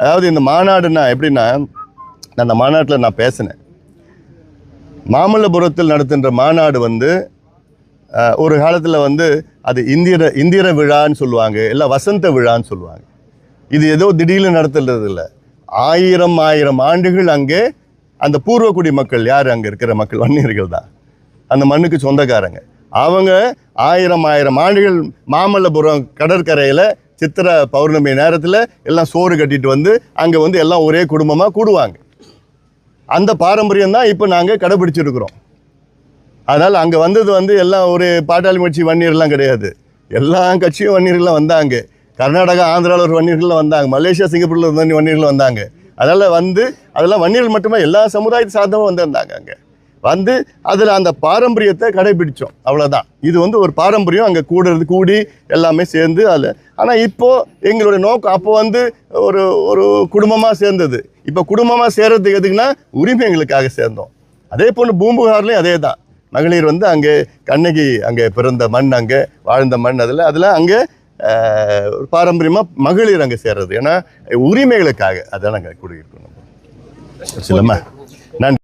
அதாவது இந்த மாநாடுனா எப்படின்னா நான் அந்த மாநாட்டில் நான் பேசினேன். மாமல்லபுரத்தில் நடத்துகின்ற மாநாடு வந்து ஒரு காலத்தில் வந்து அது இந்திர இந்திர விழான்னு சொல்லுவாங்க இல்லை வசந்த விழான்னு சொல்லுவாங்க. இது ஏதோ திடீர்னு நடத்துறது இல்லை. ஆயிரம் ஆயிரம் ஆண்டுகள் அங்கே அந்த பூர்வக்குடி மக்கள் யார் அங்கே இருக்கிற மக்கள்? வன்னியர்கள் தான். அந்த மண்ணுக்கு சொந்தக்காரங்க. அவங்க ஆயிரம் ஆயிரம் ஆண்டுகள் மாமல்லபுரம் கடற்கரையில் சித்திர பௌர்ணமி நேரத்தில் எல்லாம் சோறு கட்டிட்டு வந்து அங்கே வந்து எல்லாம் ஒரே குடும்பமாக கூடுவாங்க. அந்த பாரம்பரியம் தான் இப்போ நாங்கள் கடைபிடிச்சிருக்கிறோம். அதனால் அங்கே வந்தது வந்து எல்லாம் ஒரு பாட்டாளி கட்சி வன்னியர்லாம் கிடையாது. எல்லா கட்சியும் வன்னியர்கள்லாம் வந்தாங்க. கர்நாடகா ஆந்திராவில் ஒரு வன்னியர்களும் வந்தாங்க. மலேசியா சிங்கப்பூரில் ஒரு வன்னியர்களும் வந்தாங்க. அதனால் வந்து அதெல்லாம் வன்னியர்கள் மட்டுமே எல்லா சமுதாயத்தை சார்ந்தவங்க வந்திருந்தாங்க அங்கே. வந்து அதில் அந்த பாரம்பரியத்தை கடைபிடித்தோம் அவ்வளோதான் இது வந்து ஒரு பாரம்பரியம். அங்கே கூடுறது கூடி எல்லாமே சேர்ந்து அதில். ஆனால் இப்போது எங்களுடைய நோக்கம் அப்போ வந்து ஒரு ஒரு குடும்பமாக சேர்ந்தது. இப்போ குடும்பமாக சேர்றதுக்கு எதுக்குன்னா உரிமை எங்களுக்காக சேர்ந்தோம். அதே போல் பூம்புகார்லேயும் அதே தான் மகளிர் வந்து அங்கே கண்ணகி அங்கே பிறந்த மண் அங்கே வாழ்ந்த மண் அதில். அதில் அங்கே பாரம்பரியமாக மகளிர் அங்கே சேர்றது. ஏன்னா உரிமைகளுக்காக. அதான் நாங்கள் கூடியிருக்கோம். நம்ம. சிலம்மா நன்றி.